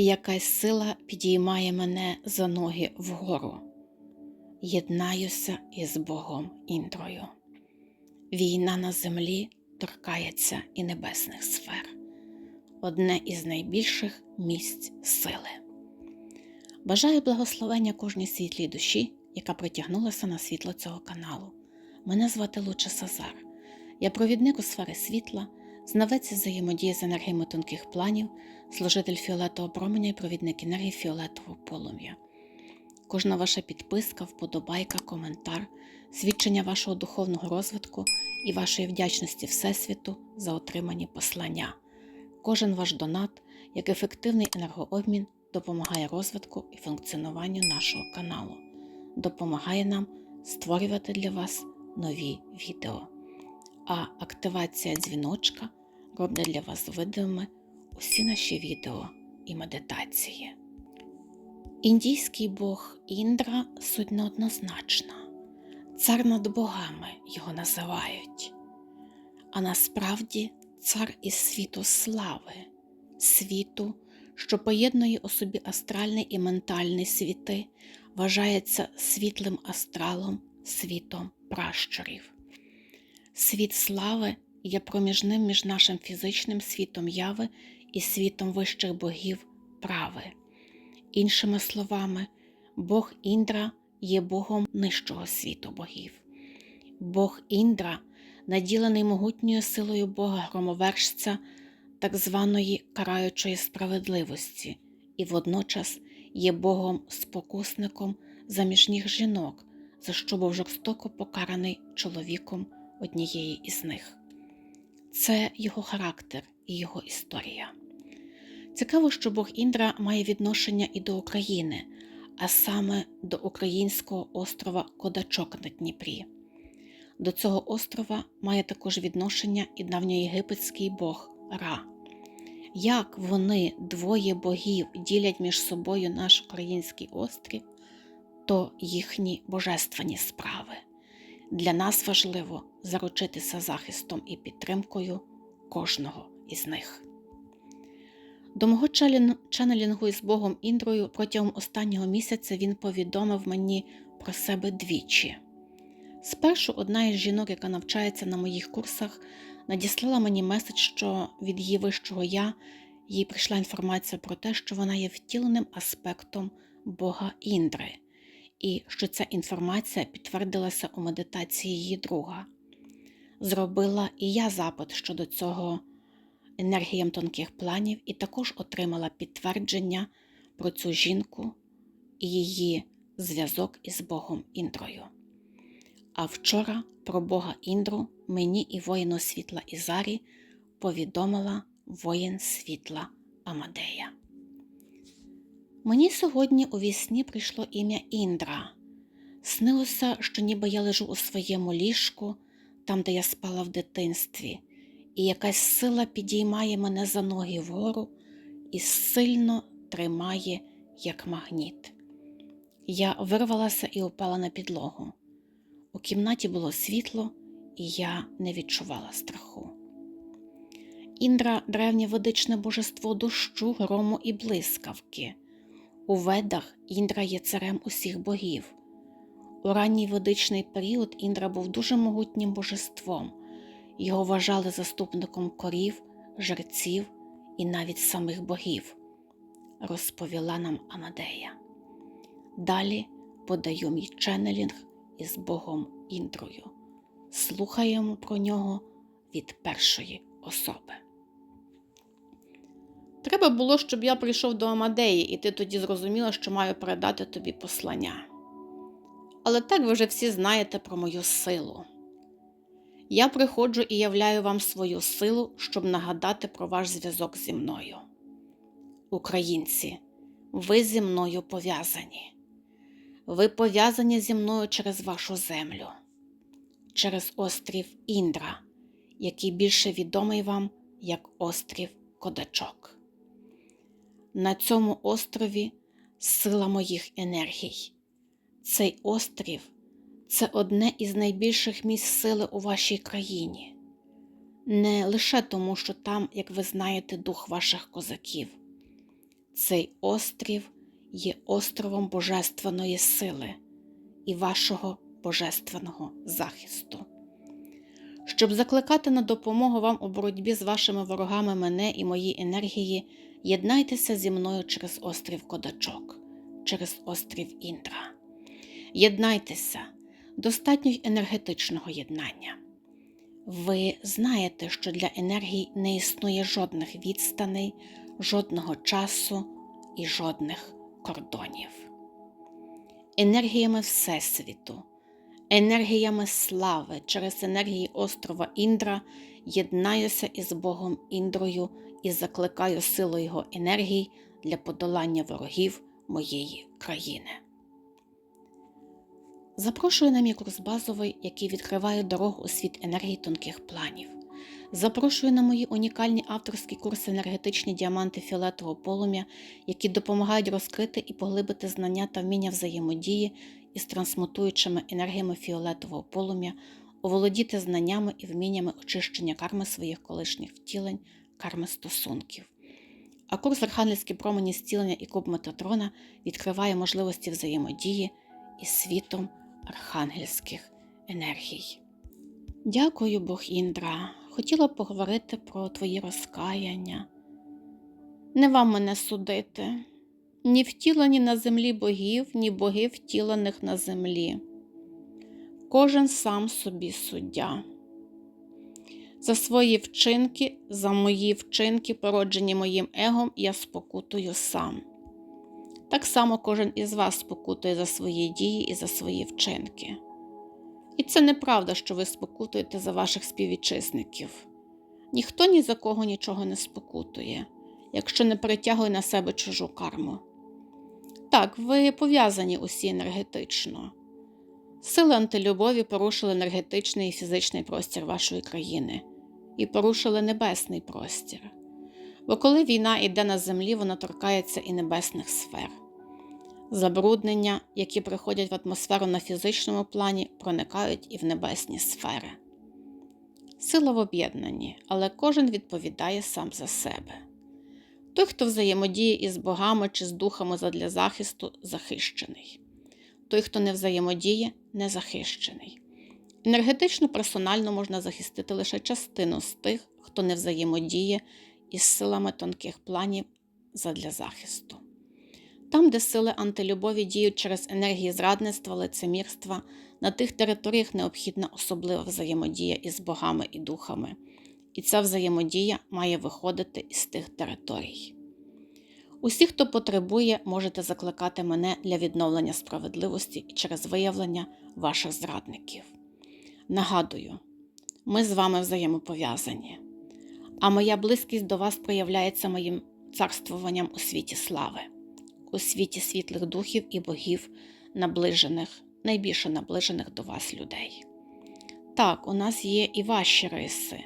і якась сила підіймає мене за ноги вгору. Єднаюся із Богом інтрою. Війна на землі торкається і небесних сфер, одне із найбільших місць сили. Бажаю благословення кожній світлій душі, яка притягнулася на світло цього каналу. Мене звати Луча Сазар. Я провідник у сфери світла, знавець із взаємодії з енергіями тонких планів, служитель фіолетового променя і провідник енергії фіолетового полум'я. Кожна ваша підписка, вподобайка, коментар, свідчення вашого духовного розвитку і вашої вдячності Всесвіту за отримані послання. Кожен ваш донат, як ефективний енергообмін, допомагає розвитку і функціонуванню нашого каналу, допомагає нам створювати для вас нові відео. А активація дзвіночка роблять для вас видимими усі наші відео і медитації. Індійський бог Індра суть неоднозначна. Цар над богами його називають. А насправді цар із світу слави, світу, що поєднує у собі астральний і ментальний світи, вважається світлим астралом, світом пращурів. Світ слави є проміжним між нашим фізичним світом яви і світом вищих богів прави. Іншими словами, Бог Індра є Богом нижчого світу богів. Бог Індра, наділений могутньою силою Бога громовержця, так званої караючої справедливості, і водночас є Богом спокусником заміжніх жінок, за що був жорстоко покараний чоловіком однієї із них. Це його характер і його історія. Цікаво, що Бог Індра має відношення і до України, а саме до українського острова Кодачок на Дніпрі. До цього острова має також відношення і давньоєгипетський бог Ра. Як вони, двоє богів, ділять між собою наш український острів, то їхні божественні справи. Для нас важливо заручитися захистом і підтримкою кожного із них. До мого ченелінгу із Богом Індрою протягом останнього місяця він повідомив мені про себе двічі. Спершу одна із жінок, яка навчається на моїх курсах, надіслала мені меседж, що від її вищого я їй прийшла інформація про те, що вона є втіленим аспектом Бога Індри, і що ця інформація підтвердилася у медитації її друга. Зробила і я запит щодо цього енергіям тонких планів і також отримала підтвердження про цю жінку і її зв'язок із Богом Індрою. А вчора про Бога Індру мені і воїну світла Ізарі повідомила воїн світла Амадея. Мені сьогодні у вісні прийшло ім'я Індра. Снилося, що ніби я лежу у своєму ліжку, там, де я спала в дитинстві, і якась сила підіймає мене за ноги вгору і сильно тримає, як магніт. Я вирвалася і упала на підлогу. У кімнаті було світло, і я не відчувала страху. Індра древнє ведичне божество дощу, грому і блискавки. У ведах Індра є царем усіх богів. У ранній ведичний період Індра був дуже могутнім божеством, його вважали заступником корів, жерців і навіть самих богів, розповіла нам Амадея. Далі подаю мій ченелінг із Богом Індрою. Слухаємо про нього від першої особи. Треба було, щоб я прийшов до Амадеї, і ти тоді зрозуміла, що маю передати тобі послання. Але так ви вже всі знаєте про мою силу. Я приходжу і являю вам свою силу, щоб нагадати про ваш зв'язок зі мною. Українці, ви зі мною пов'язані. Ви пов'язані зі мною через вашу землю, через острів Індра, який більше відомий вам як острів Кодачок. На цьому острові сила моїх енергій. Цей острів це одне із найбільших місць сили у вашій країні. Не лише тому, що там, як ви знаєте, дух ваших козаків. цей острів є островом Божественної сили і вашого божественного захисту. Щоб закликати на допомогу вам у боротьбі з вашими ворогами мене і мої енергії, єднайтеся зі мною через острів Кодачок, через острів Індра. Єднайтеся, достатньо енергетичного єднання. Ви знаєте, що для енергії не існує жодних відстаней, жодного часу і жодних кордонів. Енергіями Всесвіту, енергіями слави через енергії острова Індра єднаюся із Богом Індрою і закликаю силу його енергій для подолання ворогів моєї країни. Запрошую на мій курс базовий, який відкриває дорогу у світ енергії тонких планів. Запрошую на мої унікальні авторські курси енергетичні діаманти фіолетового полум'я, які допомагають розкрити і поглибити знання та вміння взаємодії із трансмутуючими енергіями фіолетового полум'я, оволодіти знаннями і вміннями очищення карми своїх колишніх втілень, карми стосунків. А курс Архангельські промені зцілення і куб Метатрона відкриває можливості взаємодії із світом архангельських енергій. Дякую, Бог Індра. Хотіла поговорити про твої розкаяння. Не вам мене судити, ні втілені на землі богів, ні боги втілених на землі. Кожен сам собі суддя. За свої вчинки, за мої вчинки, породжені моїм егом, я спокутую сам. Так само кожен із вас спокутує за свої дії і за свої вчинки. І це неправда, що ви спокутуєте за ваших співвітчизників. Ніхто ні за кого нічого не спокутує, якщо не перетягує на себе чужу карму. Так, ви пов'язані усі енергетично. Сили антилюбові порушили енергетичний і фізичний простір вашої країни і порушили небесний простір. Бо коли війна йде на землі, вона торкається і небесних сфер. Забруднення, які приходять в атмосферу на фізичному плані, проникають і в небесні сфери. Сила в об'єднанні, але кожен відповідає сам за себе. Той, хто взаємодіє із богами чи з духами задля захисту, захищений. Той, хто не взаємодіє, не захищений. Енергетично персонально можна захистити лише частину з тих, хто не взаємодіє із силами тонких планів задля захисту. Там, де сили антилюбові діють через енергії зрадництва, лицемірства, на тих територіях необхідна особлива взаємодія із богами і духами, і ця взаємодія має виходити із тих територій. Усі, хто потребує, можете закликати мене для відновлення справедливості і через виявлення ваших зрадників. Нагадую, ми з вами взаємопов'язані, а моя близькість до вас проявляється моїм царствуванням у світі слави у світі світлих духів і богів, наближених, найбільше наближених до вас людей. Так, у нас є і ваші риси,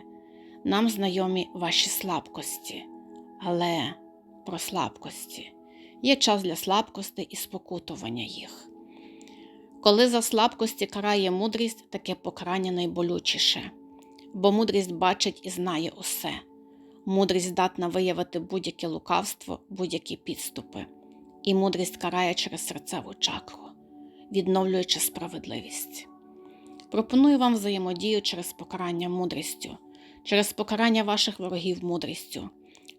нам знайомі ваші слабкості, але про слабкості є час для слабкості і спокутування їх. Коли за слабкості карає мудрість, таке покарання найболючіше, бо мудрість бачить і знає усе. Мудрість здатна виявити будь-яке лукавство, будь-які підступи і мудрість карає через серцеву чакру, відновлюючи справедливість. Пропоную вам взаємодію через покарання мудрістю, через покарання ваших ворогів мудрістю,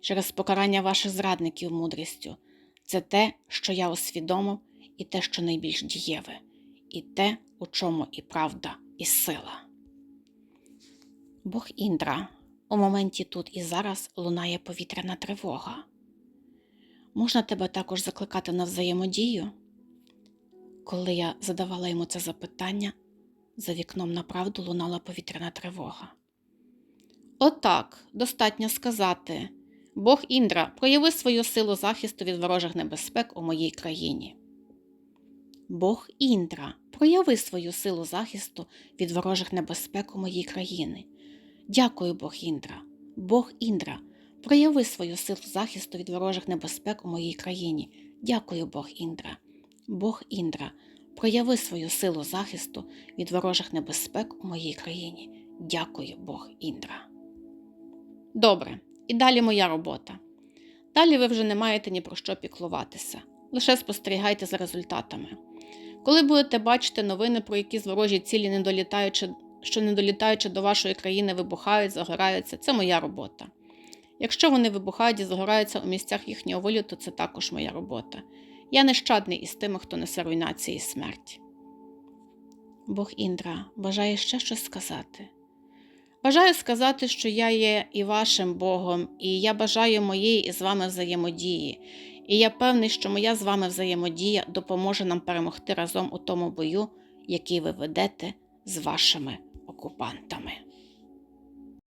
через покарання ваших зрадників мудрістю. Це те, що я усвідомив, і те, що найбільш дієве, і те, у чому і правда, і сила. Бог Індра у моменті тут і зараз лунає повітряна тривога. Можна тебе також закликати на взаємодію? Коли я задавала йому це запитання, за вікном направду лунала повітряна тривога. Отак, достатньо сказати Бог Індра, прояви свою силу захисту від ворожих небезпек у моїй країні. Бог Індра, прояви свою силу захисту від ворожих небезпек у моїй країні. Дякую, Бог Індра, Бог Індра прояви свою силу захисту від ворожих небезпек у моїй країні. Дякую, Бог Індра. Бог Індра, прояви свою силу захисту від ворожих небезпек у моїй країні. Дякую, Бог Індра. Добре, і далі моя робота. Далі ви вже не маєте ні про що піклуватися. Лише спостерігайте за результатами. Коли будете бачити новини, про які ворожі цілі, не долітаючи, що не долітаючи до вашої країни, вибухають, загораються, це моя робота. Якщо вони вибухають і загораються у місцях їхнього виліту, це також моя робота. Я нещадний із тими, хто несе руйнації і смерть. Бог Індра бажає ще щось сказати. Бажаю сказати, що я є і вашим Богом, і я бажаю моєї із вами взаємодії. І я певний, що моя з вами взаємодія допоможе нам перемогти разом у тому бою, який ви ведете з вашими ocupándome.